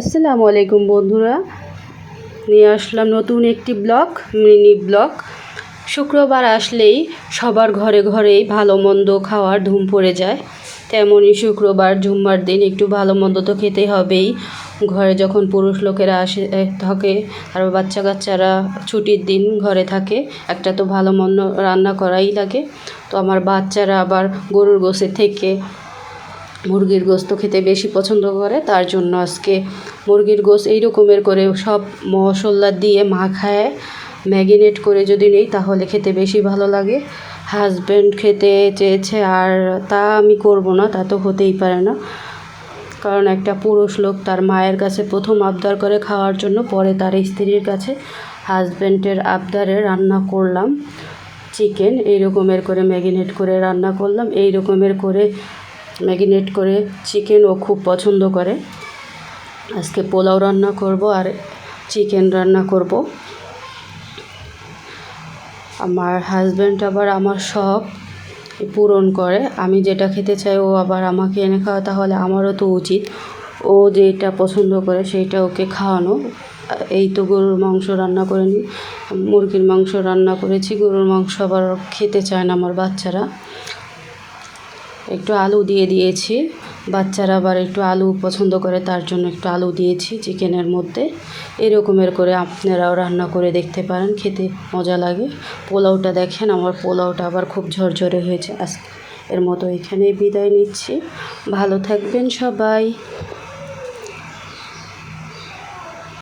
আসসালামু আলাইকুম বন্ধুরা। নিয়ে আসলাম নতুন একটি ব্লগ, মিনি ব্লগ। শুক্রবার আসলেই সবার ঘরে ঘরেই ভালো মন্দ খাওয়ার ধুম পড়ে যায়। তেমনই শুক্রবার, জুম্মার দিন একটু ভালো মন্দ তো খেতেই হবেই। ঘরে যখন পুরুষ লোকেরা আসে থাকে আর বাচ্চা কাচ্চারা ছুটির দিন ঘরে থাকে, একটা তো ভালো মন্দ রান্না করাই লাগে। তো আমার বাচ্চারা আবার গরুর গোসের থেকে মুরগির গোস্ত খেতে বেশি পছন্দ করে, তার জন্য আজকে মুরগির গোস্ত এই রকমের করে সব মশলা দিয়ে মাখায়, ম্যাগিনেট করে যদি নেই তাহলে খেতে বেশি ভালো লাগে। হাজব্যান্ড খেতে চেয়েছে আর তা আমি করব না, তা তো হতেই পারে না। কারণ একটা পুরুষ লোক তার মায়ের কাছে প্রথম আবদার করে খাওয়ার জন্য, পরে তার স্ত্রীর কাছে হাজব্যান্ডের আবদারে রান্না করলাম। চিকেন এই রকমের করে ম্যাগিনেট করে রান্না করলাম, এই রকমের করে ম্যাগিনেট করে চিকেন ও খুব পছন্দ করে। আজকে পোলাও রান্না করব আর চিকেন রান্না করব। আমার হাজব্যান্ড আবার আমার শখ পূরণ করে। আমি যেটা খেতে চাই ও আবার আমাকে এনে খাওয়া তাহলে আমারও তো উচিত। ও যেটা পছন্দ করে সেইটা ওকে খাওয়ানো। এই তো গরুর মাংস রান্না করে নিই মুরগির মাংস রান্না করেছি, গরুর মাংস আবার খেতে চায় না আমার বাচ্চারা। একটু আলু দিয়ে দিয়েছি। বাচ্চারা আবার একটু আলু পছন্দ করে, তার জন্য একটু আলু দিয়েছি চিকেনের মধ্যে। এরকমের করে আপনারাও রান্না করে দেখতে পারেন, খেতে মজা লাগে। পোলাওটা দেখেন, আমার পোলাওটা আবার খুব ঝরঝরে হয়েছে। আজকে এর মতো এখানেই বিদায় নিচ্ছি। ভালো থাকবেন সবাই।